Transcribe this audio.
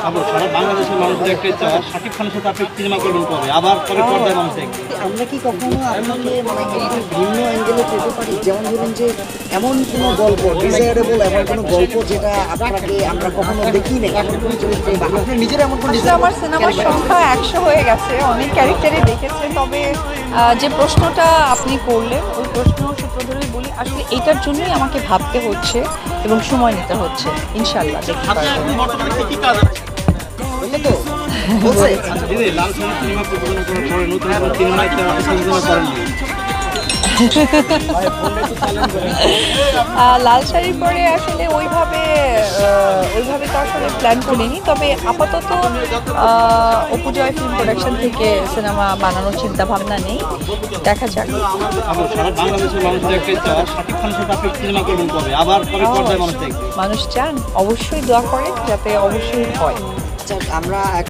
সারা বাংলাদেশের মানুষদের একটা শাকিব খানের সাথে আপনি সিনেমা করবেন কবে? আবার কবে পর্দায় মানুষ দেখবে আমরা কি কখনো আপনাকে মানে ভিন্ন অ্যাঙ্গেলে পেতে পারি? যেমন ধরুন যে এমন কোনো গল্প ডিজায়ারেবল এমন কোনো গল্প যেটা আপনাকে আমরা কখনো দেখি নাই। এমন কোনো চরিত্রে বা নিজের এমন কোনো আমার সিনেমার সংখ্যা একশো হয়ে গেছে। অনেক ক্যারেক্টারে দেখেছে তবে যে প্রশ্নটা আপনি করলেন ওই প্রশ্ন সূত্র ধরেই বলি আসলে এটার জন্যই আমাকে ভাবতে হচ্ছে এবং সময় নিতে হচ্ছে। ইনশাল্লাহ দেখতে পারবেন বলছে লাল সিনেমা সিনেমা প্রযোজনা করার পরে নতুন সিনেমা একটা প্রযোজনা করেননি লাল শাড়ির পরে আসলে ওইভাবে ওইভাবে তো আসলে প্ল্যান করিনি তবে আপাতত অপুজয় ফিল্ম প্রোডাকশন থেকে সিনেমা বানানোর চিন্তা ভাবনা নেই। দেখা যাক। মানুষ চান অবশ্যই দোয়া করে যাতে অবশ্যই হয়। আমরা